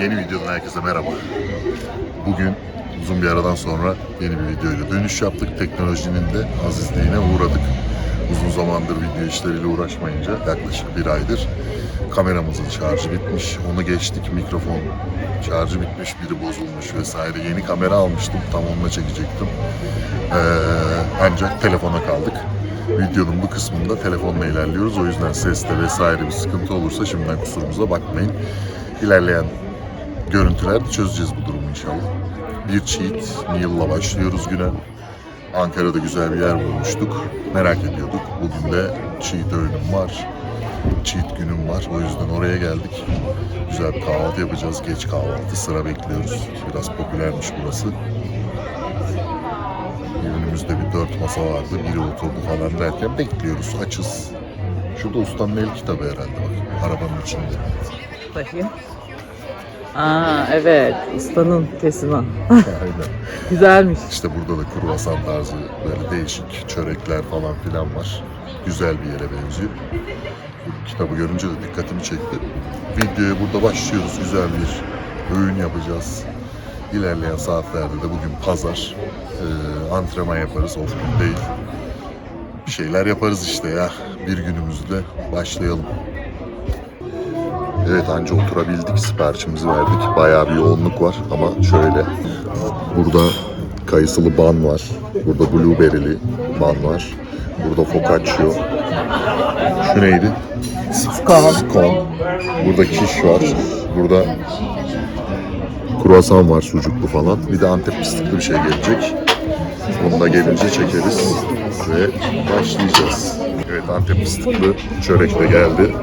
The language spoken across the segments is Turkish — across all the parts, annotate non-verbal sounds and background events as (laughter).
Yeni videodan herkese merhaba. Bugün uzun bir aradan sonra yeni bir videoyla dönüş yaptık. Teknolojinin de azizliğine uğradık. Uzun zamandır video işleriyle uğraşmayınca yaklaşık bir aydır kameramızın şarjı bitmiş. Onu geçtik mikrofon şarjı bitmiş, biri bozulmuş vesaire. Yeni kamera almıştım. Tam onunla çekecektim. Ee, ancak telefona kaldık. Videonun bu kısmında telefonla ilerliyoruz. O yüzden seste vesaire bir sıkıntı olursa şimdiden kusurumuza bakmayın. İlerleyen görüntülerde çözeceğiz bu durumu inşallah. Bir cheat meal'la başlıyoruz güne. Ankara'da güzel bir yer bulmuştuk. Merak ediyorduk. Bugün de cheat öğünüm var. Cheat günüm var. O yüzden oraya geldik. Güzel bir kahvaltı yapacağız. Geç kahvaltı. Sıra bekliyoruz. Biraz popülermiş burası. Önümüzde bir dört masa vardı. Biri oturdu falan derken bekliyoruz. Açız. Şurada ustanın el kitabı herhalde bak. Arabanın içinde. Bakayım. Aa evet ustanın tesima. Aynen. (laughs) Güzelmiş. İşte burada da kruvasan tarzı böyle değişik çörekler falan filan var. Güzel bir yere benziyor. Bu kitabı görünce de dikkatimi çekti. Videoya burada başlıyoruz. Güzel bir öğün yapacağız. İlerleyen saatlerde de bugün pazar. Ee, antrenman yaparız. O gün değil. Bir şeyler yaparız işte ya. Bir günümüzde başlayalım. Evet anca oturabildik. Siparişimizi verdik. Bayağı bir yoğunluk var ama şöyle. Burada kayısılı ban var. Burada blueberry'li ban var. Burada focaccia. Şu neydi? Scone. Scone. Burada kiş var. Burada kruvasan var sucuklu falan. Bir de antep fıstıklı bir şey gelecek. Onu da gelince çekeriz ve başlayacağız. Antep fıstıklı çörek de geldi.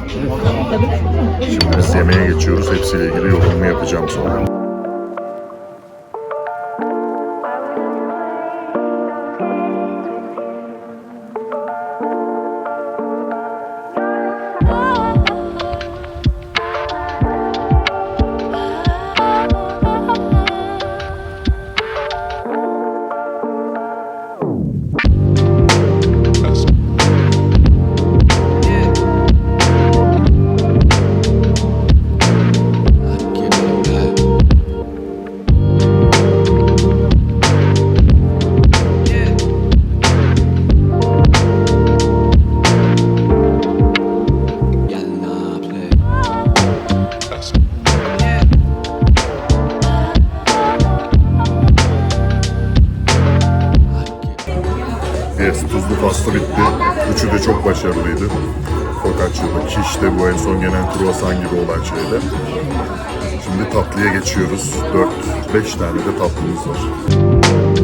Şimdi biz yemeğe geçiyoruz. Hepsiyle ilgili yorumumu yapacağım sonra. Geçiyoruz. 4-5 tane de tatlımız var.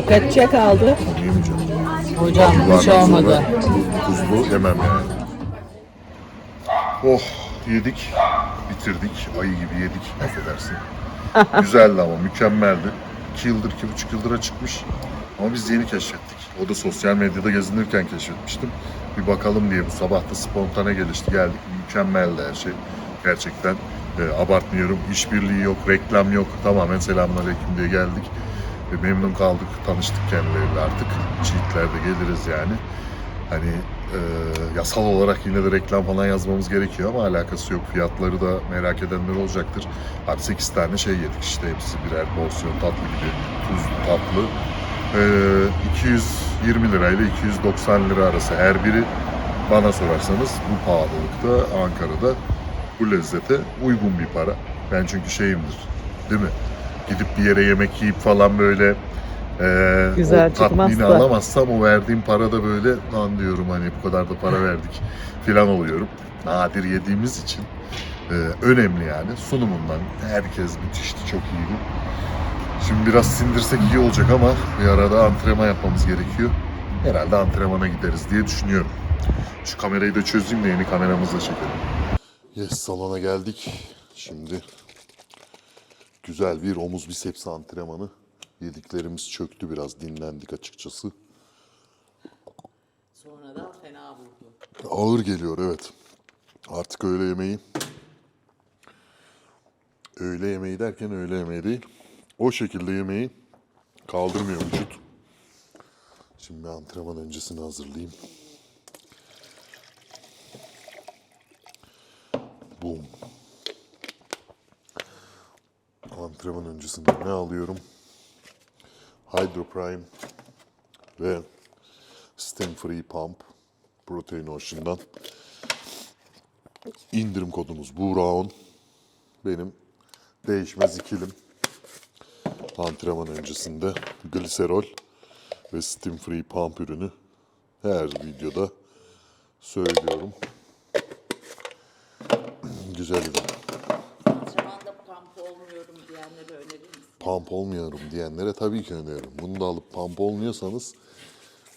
Focaccia kaldı. Yemeyeceğim. Hocam hiç Bunlardan olmadı. sonra Tuzlu yemem yani. Oh yedik. Bitirdik. Ayı gibi yedik. Affedersin. (laughs) Güzeldi ama mükemmeldi. 2 yıldır, iki buçuk yıldıra çıkmış. Ama biz yeni keşfettik. O da sosyal medyada gezinirken keşfetmiştim. Bir bakalım diye bu sabah da spontane gelişti. Geldik. Mükemmeldi her şey. Gerçekten e, abartmıyorum. İşbirliği yok, reklam yok. Tamamen selamünaleyküm diye geldik. Memnun kaldık. Tanıştık kendileriyle artık. Cheat'lerde geliriz yani. Hani e, yasal olarak yine de reklam falan yazmamız gerekiyor ama alakası yok. Fiyatları da merak edenler olacaktır. Abi 8 tane şey yedik işte hepsi birer porsiyon tatlı gibi. Tuzlu tatlı. E, 220 lirayla 290 lira arası her biri. bana sorarsanız bu pahalılıkta Ankara'da bu lezzete uygun bir para. Ben çünkü şeyimdir değil mi? Gidip bir yere yemek yiyip falan böyle eee Güzel o tatmini alamazsam o verdiğim para da böyle lan diyorum hani bu kadar da para verdik filan oluyorum. Nadir yediğimiz için eee, önemli yani. Sunumundan herkes müthişti, çok iyiydi. Şimdi biraz sindirsek iyi olacak ama bir arada antrenman yapmamız gerekiyor. Herhalde antrenmana gideriz diye düşünüyorum. Şu kamerayı da çözeyim de yeni kameramızla çekelim. Yes salona geldik. Şimdi güzel bir omuz biceps antrenmanı. Yediklerimiz çöktü biraz dinlendik açıkçası. Sonradan fena vurdu. Ağır geliyor evet. Artık öğle yemeği. Öğle yemeği derken öğle yemeği değil. O şekilde yemeği kaldırmıyor vücut. Şimdi bir antrenman öncesini hazırlayayım. Boom. Antrenman öncesinde ne alıyorum? Hydro Prime ve Stem Free Pump Protein Ocean'dan. İndirim kodumuz Buğraon. Benim değişmez ikilim. Antrenman öncesinde gliserol ve Steam Free Pump ürünü her videoda söylüyorum. (clears throat) Güzel ürün. Antrenmanda pump olmuyorum diyenlere önerir misin? Pump olmuyorum diyenlere tabii ki öneririm. Bunu da alıp pump olmuyorsanız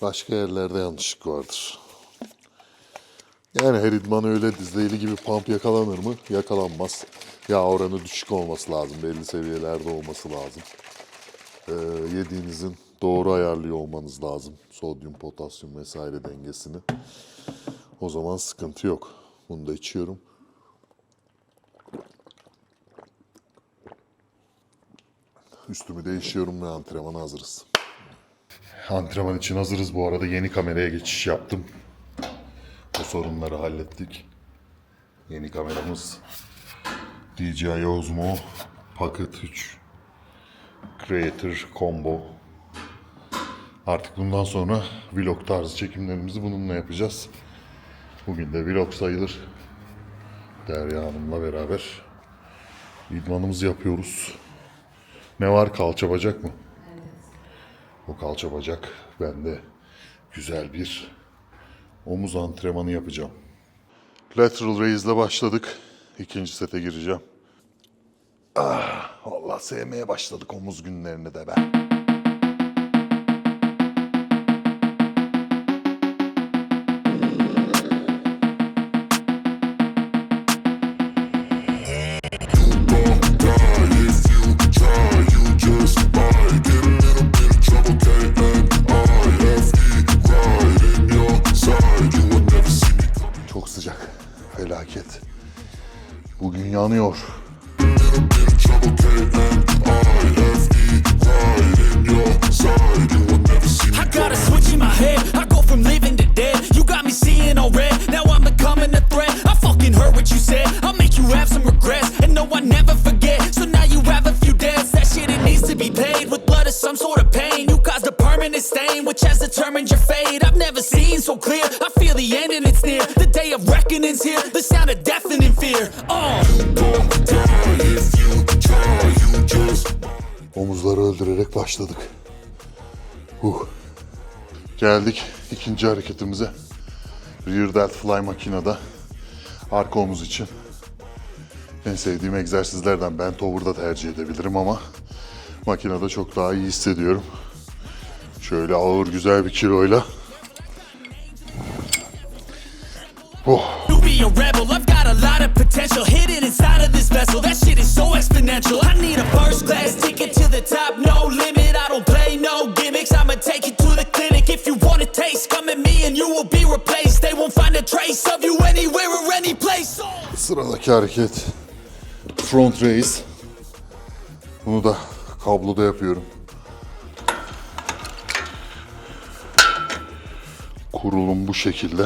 başka yerlerde yanlışlık vardır. Yani her idman öyle dizleyli gibi pump yakalanır mı? Yakalanmaz. Yağ oranı düşük olması lazım. Belli seviyelerde olması lazım. Ee, yediğinizin doğru ayarlıyor olmanız lazım. Sodyum, potasyum vesaire dengesini. O zaman sıkıntı yok. Bunu da içiyorum. Üstümü değişiyorum ve antrenmana hazırız. Antrenman için hazırız. Bu arada yeni kameraya geçiş yaptım. O sorunları hallettik. Yeni kameramız DJI Osmo Pocket 3 Creator Combo. Artık bundan sonra vlog tarzı çekimlerimizi bununla yapacağız. Bugün de vlog sayılır. Derya Hanım'la beraber idmanımızı yapıyoruz. Ne var kalça bacak mı? O kalça bacak bende güzel bir omuz antrenmanı yapacağım. Lateral raise ile başladık. İkinci sete gireceğim. Ah, Allah sevmeye başladık omuz günlerini de ben. I've never seen so clear. I feel the end and it's near. The day of reckoning's here. The sound of deafening fear. Oh. Omuzları öldürerek başladık. Huh. Geldik ikinci hareketimize. Rear delt fly makinede. Arka omuz için. En sevdiğim egzersizlerden ben tower'da tercih edebilirim ama makinede çok daha iyi hissediyorum. Şöyle ağır güzel bir kiloyla. Oh. You be a rebel, I've got a lot of potential hidden inside of this vessel. That shit is so exponential. I need a first class ticket to the top, no limit. I don't play no gimmicks. I'ma take you to the clinic. If you want a taste, come at me and you will be replaced. They won't find a trace of you anywhere or any place. Oh. Sıradaki hareket front raise. Bunu da kabloda yapıyorum. Kurulum bu şekilde.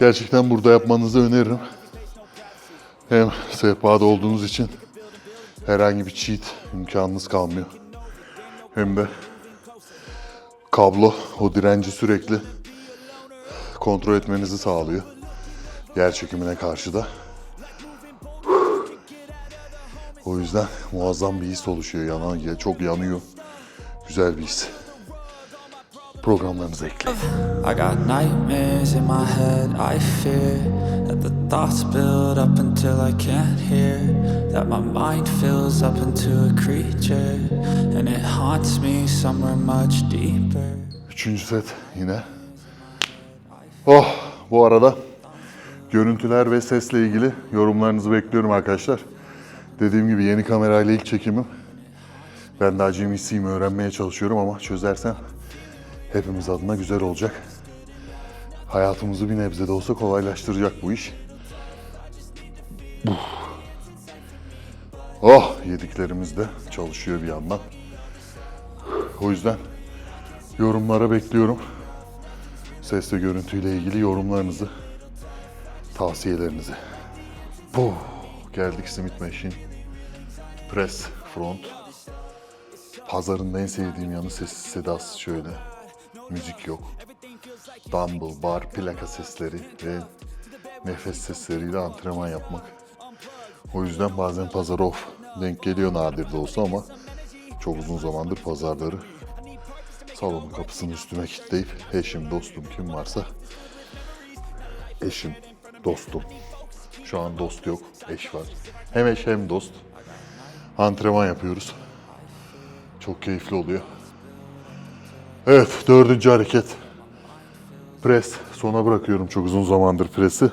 Gerçekten burada yapmanızı öneririm. Hem sehpada olduğunuz için herhangi bir cheat imkanınız kalmıyor. Hem de kablo o direnci sürekli kontrol etmenizi sağlıyor. Yer çekimine karşı da. O yüzden muazzam bir his oluşuyor. Yanan, ya- çok yanıyor. Güzel bir his. Programlarınıza ekleyin. I got nightmares in my head, I fear that the thoughts build up until I can't hear. That my mind fills up into a creature, and it haunts me somewhere much deeper. Üçüncü set yine. Oh bu arada görüntüler ve sesle ilgili yorumlarınızı bekliyorum arkadaşlar. Dediğim gibi yeni kamerayla ilk çekimim. Ben de acemisiyim öğrenmeye çalışıyorum ama çözersem hepimiz adına güzel olacak. Hayatımızı bir nebze de olsa kolaylaştıracak bu iş. Oh yediklerimiz de çalışıyor bir yandan. O yüzden Yorumlara bekliyorum. Ses ve görüntüyle ilgili yorumlarınızı, tavsiyelerinizi. Bu geldik Smith Machine. Press front. Pazarın en sevdiğim yanı sessiz sedasız şöyle. Müzik yok. Dumble, bar, plaka sesleri ve nefes sesleriyle antrenman yapmak. O yüzden bazen pazar off denk geliyor nadir de olsa ama çok uzun zamandır pazarları salonun kapısını üstüme kilitleyip eşim, dostum kim varsa eşim, dostum. Şu an dost yok, eş var. Hem eş hem dost. Antrenman yapıyoruz. Çok keyifli oluyor. Evet, dördüncü hareket. Pres. Sona bırakıyorum çok uzun zamandır presi.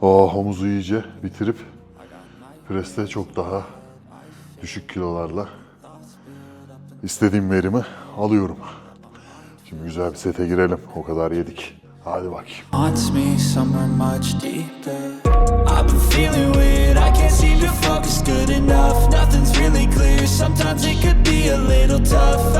Oh, omuzu iyice bitirip preste çok daha düşük kilolarla istediğim verimi alıyorum. Şimdi güzel bir sete girelim. O kadar yedik. Hadi bakayım. sometimes it could be a little tough.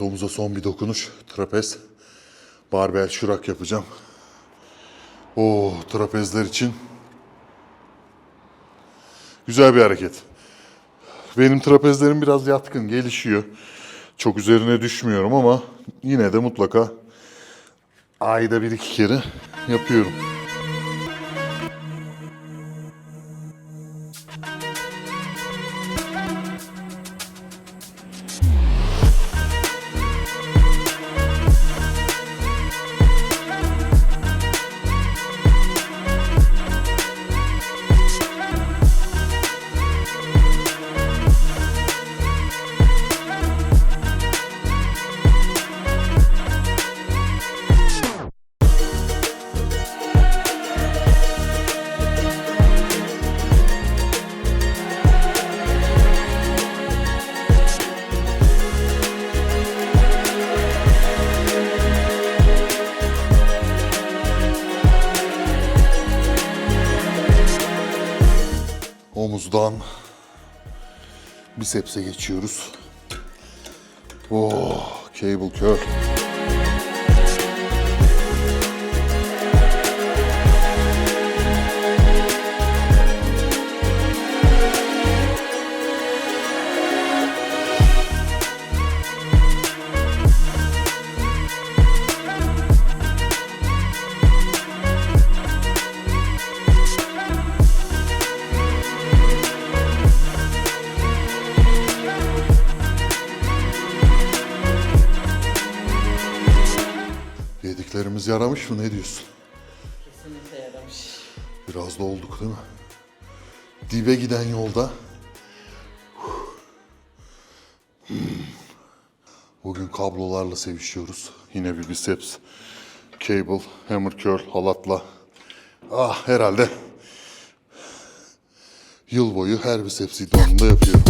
Evet omuza son bir dokunuş. Trapez. Barbell şurak yapacağım. O trapezler için güzel bir hareket. Benim trapezlerim biraz yatkın, gelişiyor. Çok üzerine düşmüyorum ama yine de mutlaka ayda bir iki kere yapıyorum. Bisepse geçiyoruz. Oh, cable curl. Yaramış mı ne diyorsun? Kesinlikle yaramış. Biraz da olduk değil mi? Dibe giden yolda. Bugün kablolarla sevişiyoruz. Yine bir biceps, cable, hammer curl, halatla. Ah herhalde yıl boyu her bicepsi idmanında yapıyorum.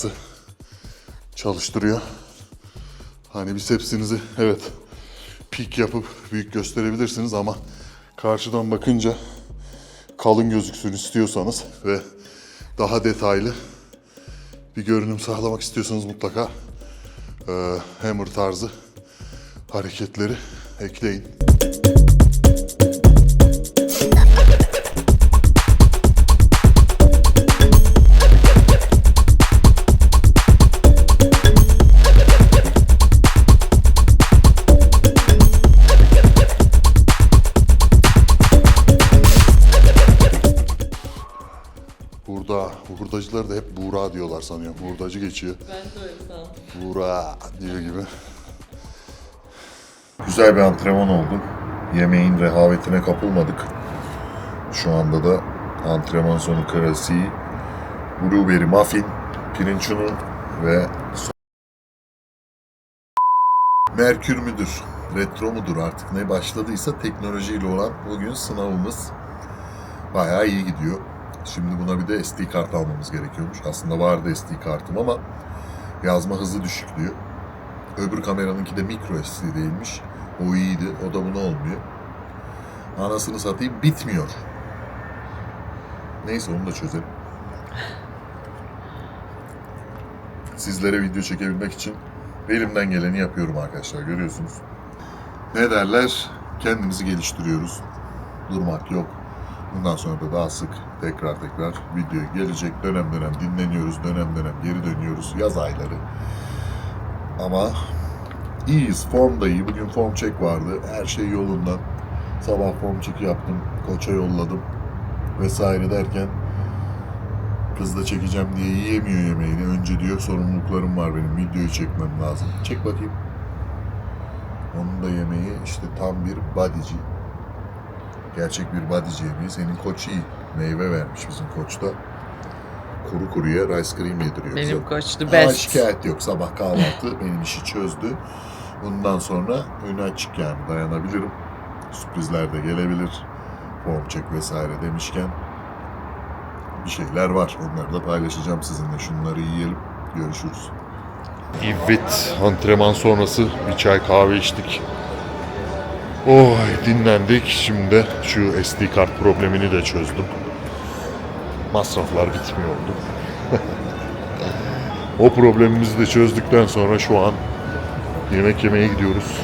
Kası çalıştırıyor. Hani bisepsinizi evet pik yapıp büyük gösterebilirsiniz ama karşıdan bakınca kalın gözüksün istiyorsanız ve daha detaylı bir görünüm sağlamak istiyorsanız mutlaka eee hammer tarzı hareketleri ekleyin. Hurdacılar da hep Buğra diyorlar sanıyorum. Hurdacı geçiyor. Ben de öyle sandım. Buğra diyor gibi. Güzel bir antrenman oldu. Yemeğin rehavetine kapılmadık. Şu anda da antrenman sonu klasiği blueberry muffin, pirinç unu ve Merkür müdür, retro mudur artık ne başladıysa teknolojiyle olan bugün sınavımız bayağı iyi gidiyor. Şimdi buna bir de SD kart almamız gerekiyormuş. Aslında vardı SD kartım ama yazma hızı düşük diyor. Öbür kameranınki de micro SD değilmiş. O iyiydi. O da buna olmuyor. Anasını satayım bitmiyor. Neyse onu da çözelim. Sizlere video çekebilmek için elimden geleni yapıyorum arkadaşlar. Görüyorsunuz. Ne derler? Kendimizi geliştiriyoruz. Durmak yok. Bundan sonra da daha sık tekrar tekrar video gelecek. Dönem dönem dinleniyoruz. Dönem dönem geri dönüyoruz. Yaz ayları. Ama iyiyiz. Form da iyi. Bugün form check vardı. Her şey yolunda. Sabah form check yaptım. Koça yolladım. Vesaire derken kız da çekeceğim diye yiyemiyor yemeğini. Önce diyor sorumluluklarım var benim. Videoyu çekmem lazım. Çek bakayım. Onun da yemeği işte tam bir bodyci. Gerçek bir bodyci yemeği. Senin koç iyi. Meyve vermiş bizim koçta. Kuru kuruya rice cream yediriyor bize. Benim koçtu Ama best. şikayet yok. Sabah kahvaltı (laughs) benim işi çözdü. Bundan sonra önü açık yani dayanabilirim. Sürprizler de gelebilir. Form check vesaire demişken bir şeyler var. Onları da paylaşacağım sizinle. Şunları yiyelim. Görüşürüz. Evet, antrenman sonrası bir çay kahve içtik. Oy dinlendik. Şimdi şu SD kart problemini de çözdüm. Masraflar bitmiyordu. (laughs) O problemimizi de çözdükten sonra şu an yemek yemeye gidiyoruz.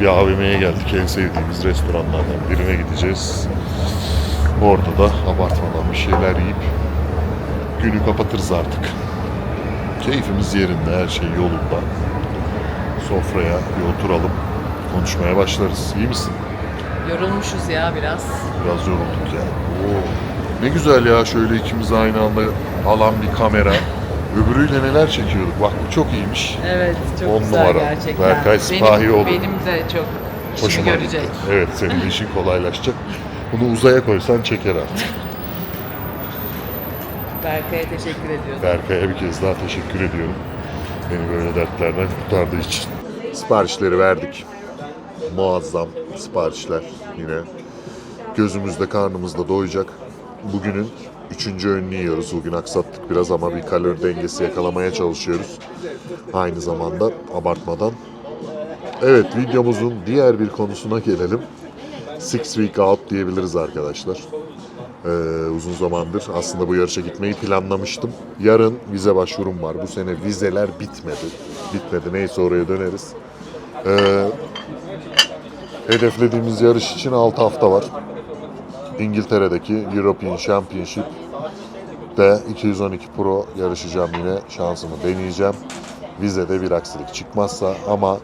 Bir AVM'ye geldik. En sevdiğimiz restoranlardan birine gideceğiz. Orada da abartmadan bir şeyler yiyip günü kapatırız artık. Keyfimiz yerinde, her şey yolunda. Sofraya bir oturalım, konuşmaya başlarız. İyi misin? Yorulmuşuz ya biraz. Biraz yorulduk ya. Oo. Ne güzel ya şöyle ikimiz aynı anda alan bir kamera. Öbürüyle neler çekiyorduk. Bak bu çok iyiymiş. Evet çok On güzel numara. gerçekten. Berkay Sipahioğlu. benim, benim de çok işimi Hoşuma görecek. gitti. Evet senin işin kolaylaşacak. Bunu uzaya koysan çeker artık. (laughs) Berkay'a teşekkür ediyorum. Berkay'a bir kez daha teşekkür ediyorum. Beni böyle dertlerden kurtardığı için. Siparişleri verdik. Muazzam siparişler yine. Gözümüzde karnımızda doyacak. Bugünün üçüncü öğününü yiyoruz. Bugün aksattık biraz ama bir kalori dengesi yakalamaya çalışıyoruz. Aynı zamanda abartmadan. Evet videomuzun diğer bir konusuna gelelim. Six Week Out diyebiliriz arkadaşlar. Ee, uzun zamandır aslında bu yarışa gitmeyi planlamıştım. Yarın vize başvurum var. Bu sene vizeler bitmedi. Bitmedi. Neyse oraya döneriz. Ee, hedeflediğimiz yarış için 6 hafta var. İngiltere'deki European Championship de 212 Pro yarışacağım yine. Şansımı deneyeceğim. Vizede bir aksilik çıkmazsa ama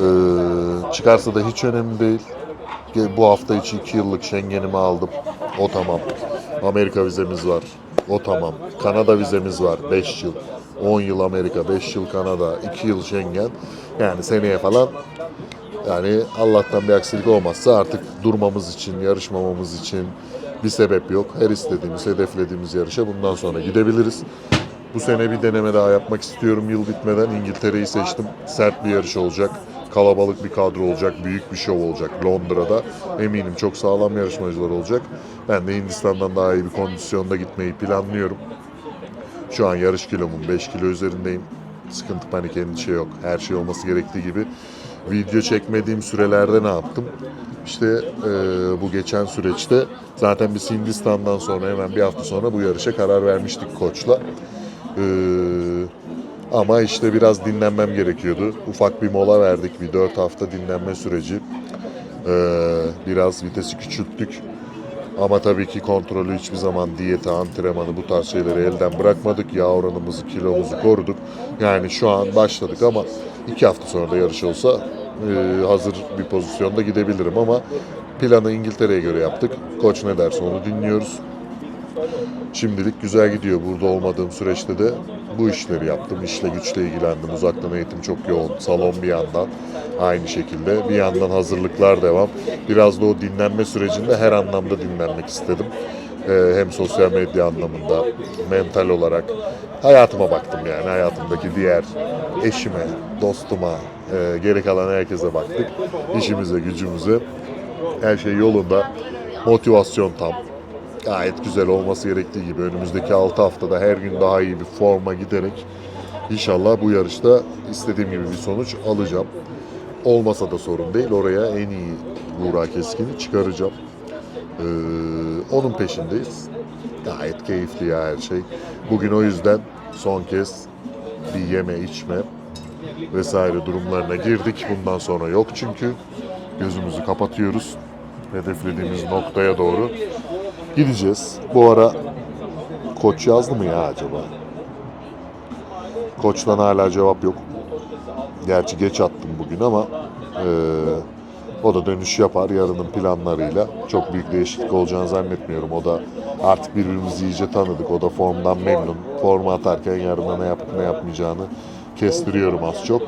ee, çıkarsa da hiç önemli değil. Bu hafta içi 2 yıllık Schengen'imi aldım. O tamam. Amerika vizemiz var. O tamam. Kanada vizemiz var 5 yıl. 10 yıl Amerika, 5 yıl Kanada, 2 yıl Schengen. Yani seneye falan yani Allah'tan bir aksilik olmazsa artık durmamız için, yarışmamamız için bir sebep yok. Her istediğimiz, hedeflediğimiz yarışa bundan sonra gidebiliriz. Bu sene bir deneme daha yapmak istiyorum yıl bitmeden. İngiltere'yi seçtim. Sert bir yarış olacak. Kalabalık bir kadro olacak. Büyük bir şov olacak Londra'da. Eminim çok sağlam yarışmacılar olacak. Ben de Hindistan'dan daha iyi bir kondisyonda gitmeyi planlıyorum. Şu an yarış kilomun 5 kilo üzerindeyim. Sıkıntı panik endişe yok. Her şey olması gerektiği gibi. Video çekmediğim sürelerde ne yaptım? İşte eee, bu geçen süreçte zaten biz Hindistan'dan sonra hemen bir hafta sonra bu yarışa karar vermiştik koçla. Eee, ama işte biraz dinlenmem gerekiyordu. Ufak bir mola verdik. Bir 4 hafta dinlenme süreci. Eee, biraz vitesi küçülttük. Ama tabii ki kontrolü hiçbir zaman diyeti, antrenmanı bu tarz şeyleri elden bırakmadık. Yağ oranımızı, kilomuzu koruduk. Yani şu an başladık ama iki hafta sonra da yarış olsa e, hazır bir pozisyonda gidebilirim ama planı İngiltere'ye göre yaptık. Koç ne derse onu dinliyoruz. Şimdilik güzel gidiyor. Burada olmadığım süreçte de bu işleri yaptım. İşle güçle ilgilendim. Uzaktan eğitim çok yoğun. Salon bir yandan aynı şekilde. Bir yandan hazırlıklar devam. Biraz da o dinlenme sürecinde her anlamda dinlenmek istedim. Ee, hem sosyal medya anlamında, mental olarak hayatıma baktım yani. Hayatımdaki diğer eşime, dostuma, e, geri kalan herkese baktık. İşimize, gücümüze. Her şey yolunda. Motivasyon tam gayet güzel olması gerektiği gibi önümüzdeki 6 haftada her gün daha iyi bir forma giderek inşallah bu yarışta istediğim gibi bir sonuç alacağım. Olmasa da sorun değil. Oraya en iyi Buğra Keskin'i çıkaracağım. Ee, onun peşindeyiz. Gayet keyifli ya her şey. Bugün o yüzden son kez bir yeme içme vesaire durumlarına girdik. Bundan sonra yok çünkü. Gözümüzü kapatıyoruz. Hedeflediğimiz noktaya doğru gideceğiz. Bu ara koç yazdı mı ya acaba? Koçtan hala cevap yok. Gerçi geç attım bugün ama eee, o da dönüş yapar yarının planlarıyla. Çok büyük değişiklik olacağını zannetmiyorum. O da artık birbirimizi iyice tanıdık. O da formdan memnun. Forma atarken yarına ne yapıp ne yapmayacağını kestiriyorum az çok.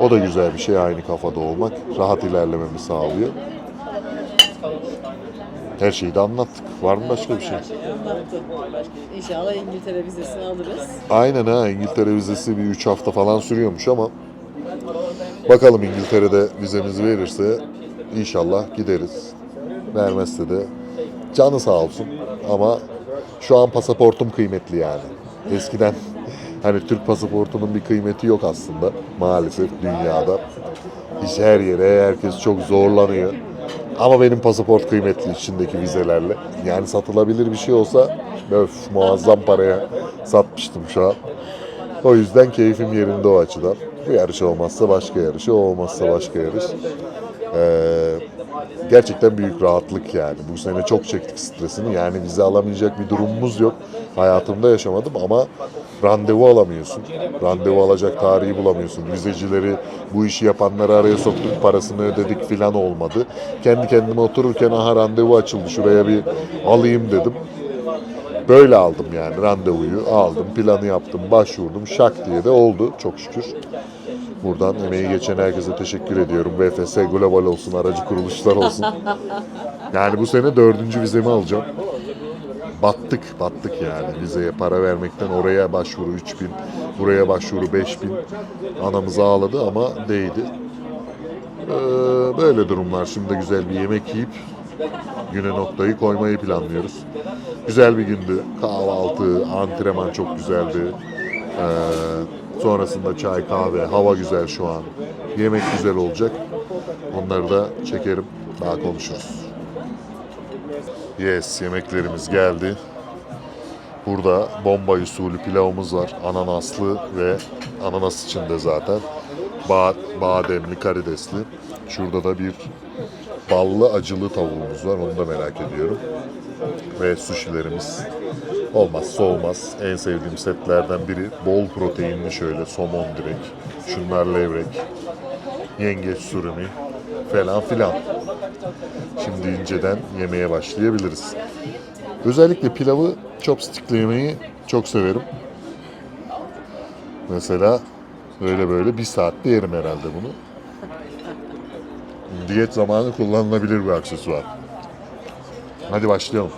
O da güzel bir şey aynı kafada olmak. Rahat ilerlememi sağlıyor. Her şeyi de anlattık. Var mı başka bir şey? İnşallah İngiltere vizesini alırız. Aynen ha İngiltere vizesi bir 3 hafta falan sürüyormuş ama bakalım İngiltere'de vizemizi verirse inşallah gideriz. Vermezse de canı sağ olsun ama şu an pasaportum kıymetli yani. Eskiden (laughs) hani Türk pasaportunun bir kıymeti yok aslında maalesef dünyada. Hiç her yere herkes çok zorlanıyor. Ama benim pasaport kıymetli içindeki vizelerle. Yani satılabilir bir şey olsa öf muazzam paraya satmıştım şu an. O yüzden keyfim yerinde o açıdan. Bu yarış olmazsa başka yarış, o olmazsa başka yarış. Ee, gerçekten büyük rahatlık yani. Bu sene çok çektik stresini. Yani vize alamayacak bir durumumuz yok. Hayatımda yaşamadım ama randevu alamıyorsun. Randevu alacak tarihi bulamıyorsun. Vizecileri, bu işi yapanları araya soktuk, parasını ödedik filan olmadı. Kendi kendime otururken aha randevu açıldı şuraya bir alayım dedim. Böyle aldım yani randevuyu aldım, planı yaptım, başvurdum. Şak diye de oldu çok şükür. Buradan emeği geçen herkese teşekkür ediyorum. VFS Global olsun, aracı kuruluşlar olsun. Yani bu sene dördüncü vizemi alacağım. Battık, battık yani vizeye para vermekten oraya başvuru 3000, buraya başvuru 5000. Anamız ağladı ama değdi. Ee, böyle durumlar. Şimdi güzel bir yemek yiyip güne noktayı koymayı planlıyoruz. Güzel bir gündü. Kahvaltı, antrenman çok güzeldi. Ee, sonrasında çay, kahve, hava güzel şu an. Yemek güzel olacak. Onları da çekerim. Daha konuşuruz. Yes, yemeklerimiz geldi. Burada bomba usulü pilavımız var. Ananaslı ve ananas içinde zaten. Ba bademli, karidesli. Şurada da bir ballı acılı tavuğumuz var. Onu da merak ediyorum. Ve sushilerimiz. Olmaz. En sevdiğim setlerden biri. Bol proteinli şöyle somon direkt. Şunlar levrek. Yengeç surimi falan filan. Şimdi inceden yemeye başlayabiliriz. Özellikle pilavı chopstick'le yemeyi çok severim. Mesela böyle böyle bir saatte yerim herhalde bunu. Diyet zamanı kullanılabilir bir aksesuar. Hadi başlayalım.